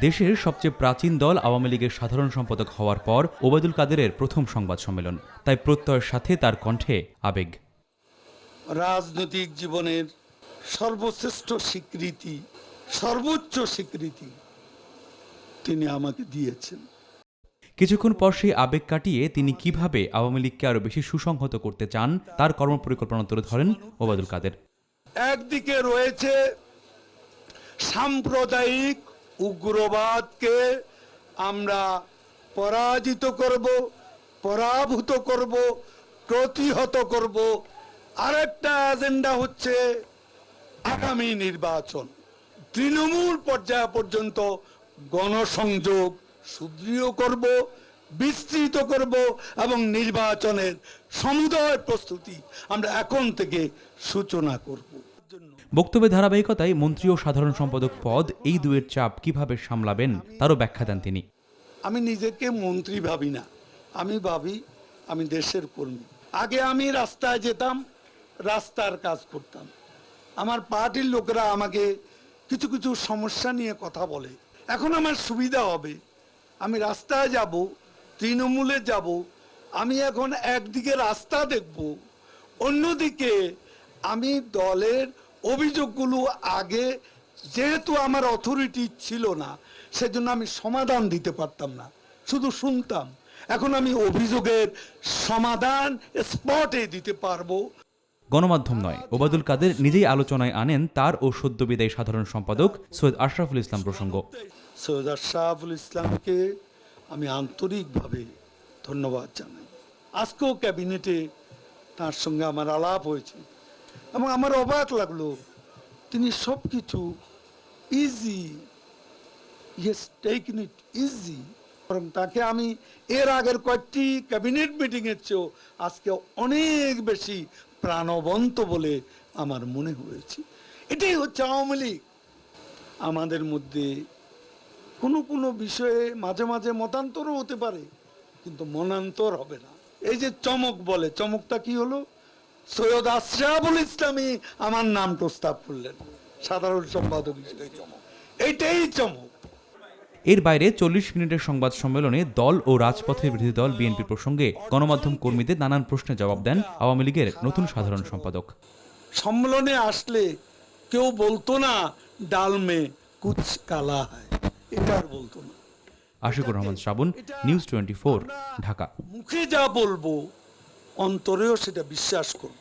দেশের সবচেয়ে প্রাচীন দল আওয়ামী লীগের সাধারণ সম্পাদক হওয়ার পর ওবায়দুল কাদেরের প্রথম সংবাদ সম্মেলন। তাই প্রত্যয়ের সাথে তার কণ্ঠে আবেগ। রাজনৈতিক জীবনের সর্বশ্রেষ্ঠ স্বীকৃতি সর্বোচ্চ স্বীকৃতি তিনি আমাকে দিয়েছেন। কিছুক্ষণ পর সেই আবেগ কাটিয়ে তিনি কীভাবে আওয়ামী লীগকে আরও বেশি সুসংহত করতে চান তার কর্মপরিকল্পনা তুলে ধরেন ওবায়দুল কাদের। একদিকে রয়েছে সাম্প্রদায়িক উগ্রবাদকে আমরা পরাজিত করব, পরাভূত করব, প্রতিহত করব। আরেকটা এজেন্ডা হচ্ছে আগামী নির্বাচন। তৃণমূল পর্যায় পর্যন্ত গণসংযোগ সুদৃঢ় করব, বিস্তৃত করব এবং নির্বাচনের সমুদয় প্রস্তুতি আমরা এখন থেকে সূচনা করব। বক্তব্যের ধারাবাহিকতায় মন্ত্রী ও সাধারণ সম্পাদক পদ এই দুয়ের চাপ কীভাবে সামলাবেন তারও ব্যাখ্যা দেন তিনি। আমি নিজেকে মন্ত্রী ভাবি না। আমি ভাবি আমি দেশের কর্মী। আগে আমি রাস্তায় যেতাম রাস্তার কাজ করতাম। আমার পার্টির লোকেরা আমাকে কিছু কিছু সমস্যা নিয়ে কথা বলে। এখন আমার সুবিধা হবে। আমি রাস্তায় যাব তৃণমূলে যাব। আমি এখন একদিকে রাস্তা দেখব অন্যদিকে আমি দলের অভিযোগগুলো আগে যেহেতু আমার অথরিটি ছিল না সেজন্য আমি সমাধান দিতে পারতাম না। শুধু শুনতাম এখন আমি অভিযোগের সমাধান স্পটে দিতে পারব। গণমাধ্যম নয় ওবাদুল কাদের নিজেই আলোচনায় আনেন তার ও সদ্য বিদায়ী সাধারণ সম্পাদক সৈয়দ আশরাফুল ইসলাম প্রসঙ্গ। সৈয়দ আশরাফুল ইসলামকে আমি আন্তরিকভাবে ধন্যবাদ জানাই। আজকেও ক্যাবিনেটে তার সঙ্গে আমার আলাপ হয়েছে। এবং আমার অবাক লাগল। তিনি সব কিছু easy yes taking it easy বরং তাকে আমি এর আগের কয়েকটি ক্যাবিনেট মিটিংয়ের চেয়েও আজকে অনেক বেশি প্রাণবন্ত বলে আমার মনে হয়েছে। এটাই হচ্ছে আওয়ামী লীগ। আমাদের মধ্যে কোনো কোনো বিষয়ে মাঝে মাঝে মতান্তরও হতে পারে, কিন্তু মনান্তর হবে না। এই যে চমক বলে, চমকটা কি হলো? সৈয়দ আশরাফুল ইসলামী আমার নাম প্রস্তাব করলেন। সাধারণ সম্পাদক এইটাই চমক। এর বাইরে চল্লিশ মিনিটের সংবাদ সম্মেলনে দল ও রাজপথের বিরোধী দল বিএনপি প্রসঙ্গে গণমাধ্যম কর্মীদের নানান প্রশ্নের জবাব দেন আওয়ামী লীগের নতুন সাধারণ সম্পাদক। সম্মেলনে আসলে কেউ বলতো না ডাল মে কুচ কালা হয় এটা আর বলতো না। Ashikur Rahman Shrabon news twenty Dhaka. মুখে যা বলব অন্তরেও সেটা বিশ্বাস করব।